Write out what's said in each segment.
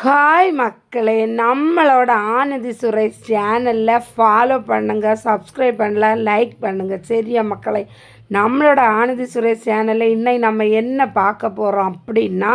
Hi மக்களே நம்மளோட ஆனந்தி சுரேஷ் சேனலில் ஃபாலோ பண்ணுங்கள் சப்ஸ்கிரைப் பண்ணல லைக் பண்ணுங்கள் சரியா மக்களை நம்மளோட ஆனந்தி சுரேஷ் சேனலில் இன்னைக்கு நம்ம என்ன பார்க்க போகிறோம் அப்படின்னா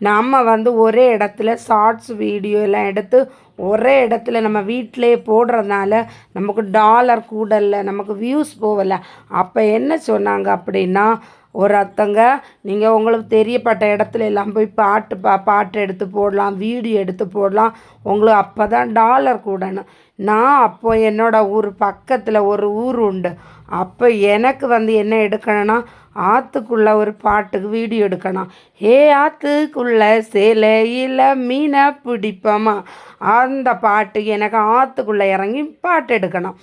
நம்ம வந்து ஒரே இடத்துல ஷார்ட்ஸ் வீடியோ எல்லாம் எடுத்து ஒரே இடத்துல நம்ம வீட்டிலே போடுறதுனால நமக்கு டாலர் கூடல நமக்கு வியூஸ் போகல. அப்போ என்ன சொன்னாங்க அப்படின்னா ஒரு அத்தங்க நீங்கள் உங்களுக்கு தெரியப்பட்ட இடத்துல எல்லாம் போய் பாட்டு பா பாட்டு எடுத்து போடலாம் வீடியோ எடுத்து போடலாம். உங்களுக்கு அப்போ தான் டாலர் கூடணும். நான் அப்போ என்னோடய ஊர் பக்கத்தில் ஒரு ஊர் உண்டு. அப்போ எனக்கு வந்து என்ன எடுக்கணும்னா ஆற்றுக்குள்ளே ஒரு பாட்டுக்கு வீடியோ எடுக்கணும். ஏ ஆற்றுக்குள்ளே சேலையில் மீனை பிடிப்போமா? அந்த பாட்டுக்கு எனக்கு ஆற்றுக்குள்ளே இறங்கி பாட்டு எடுக்கணும்.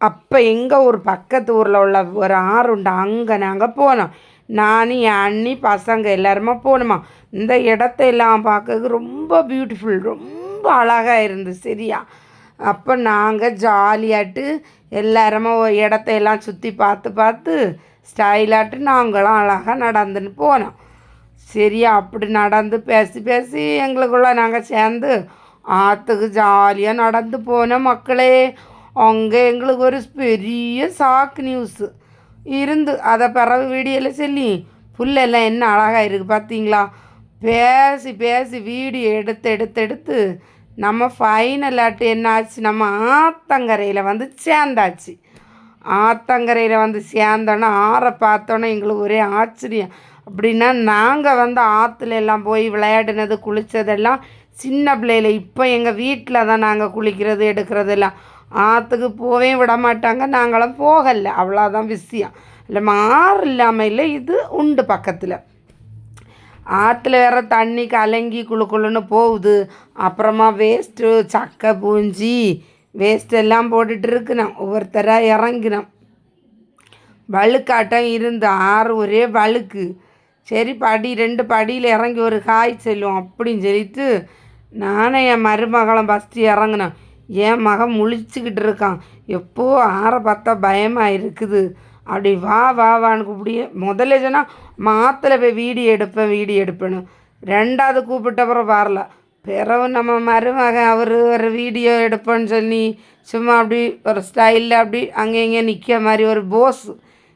அப்போ எங்கள் ஊர் பக்கத்து ஊரில் உள்ள ஒரு ஆறு உண்டு. அங்கே நாங்கள் போனோம். நான் என் அண்ணி பசங்க எல்லாருமே போனோமா. இந்த இடத்தையெல்லாம் பார்க்கறதுக்கு ரொம்ப பியூட்டிஃபுல் ரொம்ப அழகாக இருந்து சரியா? அப்போ நாங்கள் ஜாலியாட்டு எல்லாருமே ஒரு இடத்தையெல்லாம் சுற்றி பார்த்து பார்த்து ஸ்டைலாட்டு நாங்களும் அழகாக நடந்துன்னு போனோம். சரியா? அப்படி நடந்து பேசி பேசி எங்களுக்குள்ள நாங்கள் சேர்ந்து ஆற்றுக்கு ஜாலியாக நடந்து போனோம் மக்களே அங்கே எங்களுக்கு ஒரு பெரிய சாக்கு நியூஸு இருந்து. அதை பிறகு வீடியோவில் சொல்லி புல்லெல்லாம் என்ன அழகாக இருக்குது பார்த்தீங்களா பேசி பேசி வீடியோ எடுத்து எடுத்து எடுத்து நம்ம ஃபைனலாட்டு என்ன ஆச்சு? நம்ம ஆத்தங்கரையில் வந்து சேர்ந்தாச்சு. ஆத்தங்கரையில் வந்து சேர்ந்தோன்னே ஆறை பார்த்தோன்னே எங்களுக்கு ஒரே ஆச்சரியம். அப்படின்னா நாங்கள் வந்து ஆற்றுல எல்லாம் போய் விளையாடினது குளித்ததெல்லாம் சின்ன பிள்ளையில் இப்போ எங்கள் வீட்டில் தான் நாங்கள் குளிக்கிறது எடுக்கிறதெல்லாம். ஆற்றுக்கு போவே விட மாட்டாங்க நாங்களும் போகலை. அவ்வளோதான் விஷயம் இல்லை மாறு இல்லாமல் இல்லை இது உண்டு பக்கத்தில். ஆற்றுல வேற தண்ணி கலங்கி குளு குளுன்னு போகுது. அப்புறமா வேஸ்ட்டு சக்கை பூஞ்சி வேஸ்ட் எல்லாம் போட்டுட்டு இருக்கணும் ஒவ்வொருத்தராக இறங்கினோம். வழுக்காட்டம் இருந்து ஆறு ஒரே வழுக்கு. சரி படி ரெண்டு படியில் இறங்கி ஒரு காய் செல்லும் அப்படின்னு சொல்லிட்டு நானே என் மருமகளும் ஃபஸ்ட்டு இறங்கினேன் என் மகன் முழிச்சுக்கிட்டு இருக்கான். எப்போ ஆற பார்த்தா பயமாக இருக்குது. அப்படி வா வா வான்னு கூப்பிடியே முதல்ல சொன்னால் மாத்தில் போய் வீடியோ எடுப்பேன் வீடியோ எடுப்பேன்னு. ரெண்டாவது கூப்பிட்ட அப்புறம் வரல. பிறகு நம்ம மருமகன் அவர் ஒரு வீடியோ எடுப்பேன்னு சொல்லி சும்மா அப்படி ஒரு ஸ்டைலில் அப்படி அங்கே இங்கே நிற்க மாதிரி ஒரு போஸ்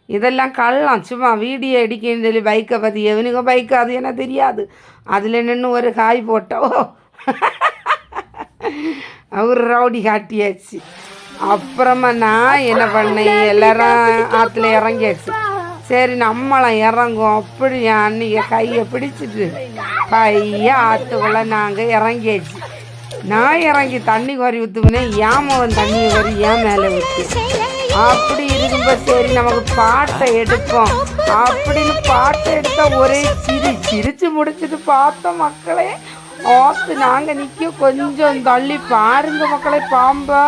இதெல்லாம் கள்ளம். சும்மா வீடியோ அடிக்கன்னு சொல்லி பைக்கை பற்றி எவனுங்க பைக்கு அது என்ன தெரியாது. அதில் நின்று ஒரு காய் போட்டோ அவர் ரவுடி காட்டியாச்சு. அப்புறமா நான் என்ன பண்ணேன்? எல்லாரும் ஆற்றுல இறங்கியாச்சு. சரி நம்மளாம் இறங்கும் அப்படி என் அன்னைக்கு கையை பிடிச்சிட்டு பையன் ஆற்றுக்குள்ளே நாங்கள் இறங்கியாச்சு. நான் இறங்கி தண்ணி குறை ஊற்றுனேன் ஏமவன் தண்ணி கோரி ஏன் மேலே ஊற்று அப்படி இருக்கும்போது சரி நமக்கு பாட்டை எடுப்போம். அப்படின்னு பாட்டை எடுத்தால் ஒரே சிரி சிரித்து முடிச்சுட்டு பார்த்தோம் மக்களே. ஆத்து நாங்கள் நிற்க கொஞ்சம் தள்ளி பாருங்க மக்களை பாம்பா.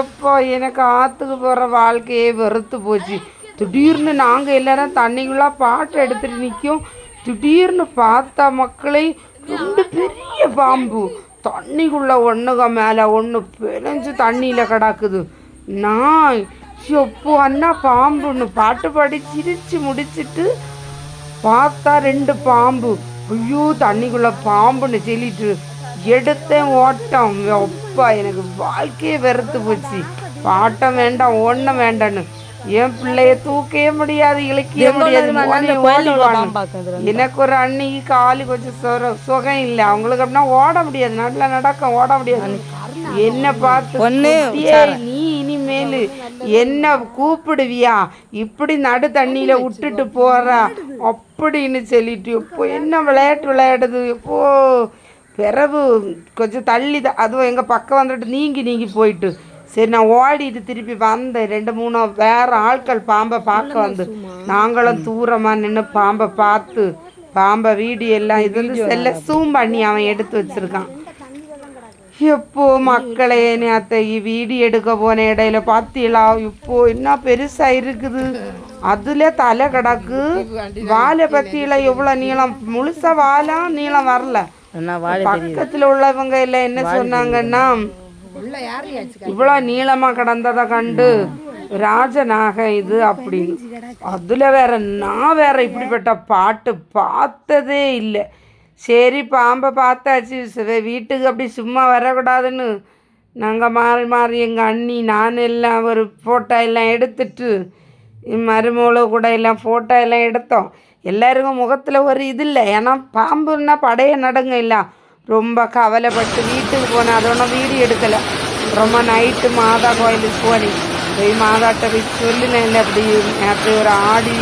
எப்போ எனக்கு ஆற்றுக்கு போகிற வாழ்க்கையே வெறுத்து போச்சு. திடீர்னு நாங்கள் எல்லாரும் தண்ணிக்குள்ளே பாட்டு எடுத்துட்டு நிற்கும் திடீர்னு பார்த்தா மக்களை ரெண்டு பெரிய பாம்பு. தண்ணிக்குள்ள ஒன்றுக மேலே ஒன்று பிணைஞ்சு தண்ணியில் கிடக்குது. நான் எப்போ அண்ணா பாம்புன்னு பாட்டு பாடி சிரிச்சு முடிச்சிட்டு பார்த்தா ரெண்டு பாம்பு. ஐயோ தண்ணிக்குள்ள பாம்புன்னு சொல்லிட்டு எடுத்தேன் ஓட்டம். அப்பா எனக்கு வாழ்க்கையே வெறுத்து போச்சு. பாட்டம் வேண்டாம் ஒன்றும் வேண்டான்னு என் பிள்ளைய தூக்கவே முடியாது இழக்கவே முடியாது. எனக்கு ஒரு அன்னைக்கு காலு கொஞ்சம் சுகம் இல்லை. அவங்களுக்கு அப்படின்னா ஓட முடியாது. நல்லா நடக்கும் ஓட முடியாது. என்ன பார்த்து குட்டியே, இனிமேல் என்ன கூப்பிடுவியா? இப்படி நடு தண்ணியில விட்டுட்டு போறா. அப்படின்னு சொல்லிட்டு இப்போ என்ன விளையாட்டு விளையாடுது? எப்போ பிறகு கொஞ்சம் தள்ளி அதுவும் எங்கள் பக்கம் வந்துட்டு நீங்கி நீங்கி போயிட்டு. சரி நான் ஓடிட்டு திருப்பி வந்தேன். ரெண்டு மூணு வேற ஆட்கள் பாம்பை பார்க்க வந்து. நாங்களும் தூரமாக நின்று பாம்பை பார்த்து பாம்பை வீடியோ எல்லாம் இது வந்து செல்ல சூம் பண்ணி அவன் எடுத்து வச்சிருக்கான். எப்போ மக்களே நேத்த வீடியோ எடுக்க போன இடையில பார்த்தீங்களா இப்போ என்ன பெருசா இருக்குது? அதுல தலை கிடக்கு. வாழை பத்தியில எவ்வளவு நீளம்? முழுசா வாழா நீளம் வரல. பக்கத்துல உள்ளவங்க எல்லாம் என்ன சொன்னாங்கன்னா இவ்வளோ நீளமா கிடந்ததை கண்டு ராஜநாக இது அப்படின்னு. அதுல வேற நான் வேற இப்படிப்பட்ட பாட்டு பார்த்ததே இல்லை. சரி பாம்பை பார்த்தாச்சு. சரி, வீட்டுக்கு அப்படி சும்மா வரக்கூடாதுன்னு. நாங்கள் மாறி மாறி எங்கள் அண்ணி நான் எல்லாம் ஒரு ஃபோட்டோ எல்லாம் எடுத்துட்டு மருமகளை கூட எல்லாம் ஃபோட்டோ எல்லாம் எடுத்தோம். எல்லாருக்கும் முகத்தில் ஒரு இது இல்லை. ஏன்னா பாம்புன்னா படைய நடங்க இல்லை. ரொம்ப கவலைப்பட்டு வீட்டுக்கு போனேன் அதோட வீடியோ எடுக்கலை. ரொம்ப நைட்டு மாதா கோயிலுக்கு போனேன் போய் மாதாட்ட போய் சொல்லினேன். இல்லை அப்படி நேற்று ஒரு ஆடி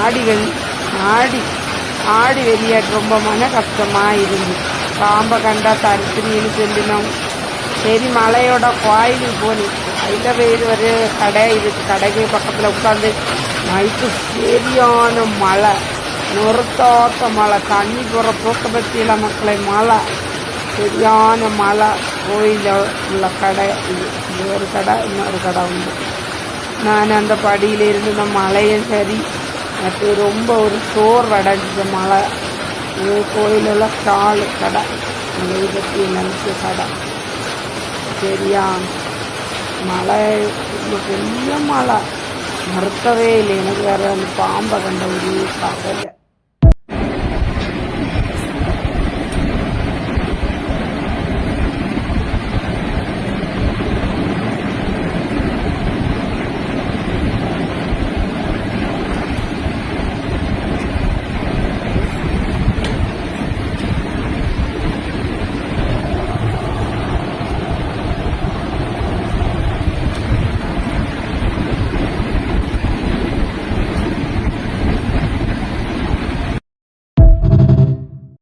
ஆடி ஆடி ஆடி வெளியாட்டு ரொம்ப மன கஷ்டமாக இருந்து பாம்பை கண்டா தருத்திரின்னு சொல்லினோம். சரி மலையோட கோயிலுக்கு போனேன் அதில் போய் ஒரு கடை இருக்கு கடைக்கு பக்கத்தில் உட்காந்து நைட்டு சரியான மழை. நிறுத்தாத்த மழை. தண்ணி போகிற போக்க பற்றியில் மக்களை மழை. சரியான மழை. கோயிலில் உள்ள கடை இது. இது ஒரு கடை இன்னொரு கடை உண்டு. நான் அந்த படியிலிருந்து இந்த மலையும் சரி. எனக்கு ரொம்ப ஒரு சோர்வடைஞ்ச மழை. இது கோயிலுள்ள ஸ்டால் கடை. அந்த நினைச்ச நினச்ச கடை. சரியா? மழை பெரிய மழை. மறுக்கவே இல்லை. எனக்கு வேறு அந்த பாம்பை கண்ட ஒரு பார்க்கல